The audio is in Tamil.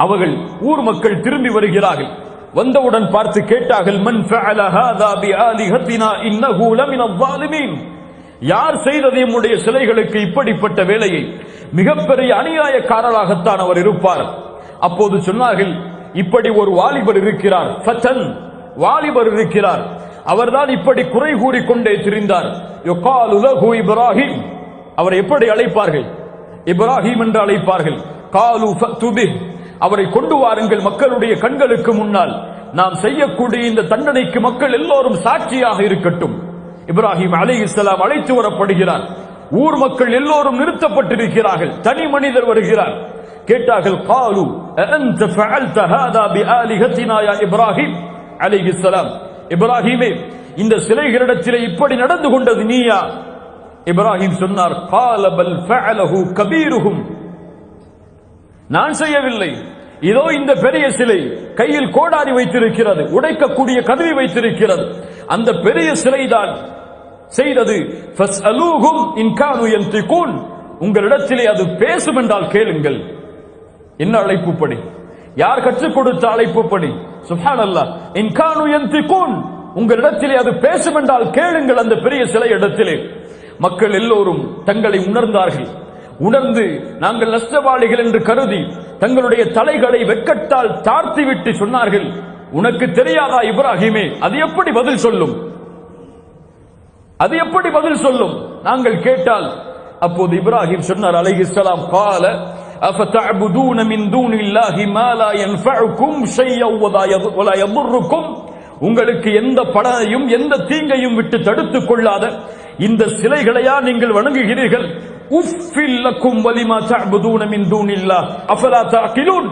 அவர்கள் ஊர் மக்கள் திரும்பி வருகிறார்கள் வந்தவுடன் பார்த்து கேட்டார்கள் மன் ஃபஅல ஹாதா பிஆலிஹத்தினா இன்னஹு லமின ظالمين யார் செய்தது நம்முடைய சிலைகளுக்கு இப்படிப்பட்ட வேலையை மிகப்பெரிய அநியாயக்காரராகத்தான் அவர் இருப்பார் அப்போது சொன்னார்கள் இப்படி ஒரு வாலிபர் இருக்கிறார் ஃபதன் வாலிபர் இருக்கிறார் அவர்தான் இப்படி குறை கூறிக்கொண்டே திரிந்தார் யுகாலு லஹு இப்ராஹிம் அவரை எப்படி அழைப்பார்கள் இப்ராஹிம் என்று அழைப்பார்கள் காலு ஃபத்துபி அவரை கொண்டு வாருங்கள் மக்களுடைய கண்களுக்கு முன்னால். நாம் செய்யக்கூடிய இந்த தண்டனைக்கு மக்கள் எல்லோரும் சாட்சியாக இருக்கட்டும். இப்ராஹிம் அலி இஸ்லாம் அழைத்து வரப்படுகிறார். ஊர் மக்கள் எல்லோரும் நிறுத்தப்பட்டிருக்கிறார்கள். தனி மனிதர் வருகிறார். கேட்டார்கள் காலு அன்த ஃபஅல்த ஹாதா பிஆலிஹத்தினா யா இப்ராஹிம் அலைஹிஸ்ஸலாம் இப்ராஹிமே இந்த சிலைகளிடத்திலே இப்படி நடந்து கொண்டது நீயா? இப்ராஹிம் சொன்னார் காலபல் ஃபஅலஹு கபீருஹும். நான் செய்யவில்லை. இதோ இந்த பெரிய சிலை கையில் கோடாரி வைத்திருக்கிறது உடைக்கக்கூடிய கதவி வைத்திருக்கிறது. அந்த பெரிய சிலைதான் செய்தது. உங்களிடத்திலே அது பேசும் என்றால் கேளுங்கள். என்ன அழைப்பு படி யார் கற்றுக் கொடுத்த அழைப்புப்படி? சுப்ஹானல்லாஹ். இன் கானு யன்திகூன். உங்களிடத்திலே அது பேசும் என்றால் கேளுங்கள் அந்த பெரிய சிலை இடத்திலே. மக்கள் எல்லோரும் தங்களை உணர்ந்தார்கள். உணர்ந்து நாங்கள் நஷ்டவாளிகள் என்று கருதி தங்களுடைய தலைகளை வெட்கத்தால் தாழ்த்திவிட்டு சொன்னார்கள் உனக்கு தெரியாதா இப்ராஹிமே அது எப்படி பதில் சொல்லும் அது எப்படி பதில் சொல்லும் நாங்கள் கேட்டால் அப்போது இப்ராஹிம் சொன்னார் அலைஹிஸ்ஸலாம் قال افتعبدون من دون الله ما لا ينفعكم شيئا ولا يض- ولا يضركم உங்களுக்கு எந்த பலனையும் எந்த தீங்கையும் விட்டு தடுத்துக் கொள்ளாத இந்த சிலைகளையா நீங்கள் வணங்குகிறீர்கள். உஃபில்லக்கும் வலிமா தஅபுதூன மின் தூனில்லாஹ். அஃபலா தஅகிலூன்.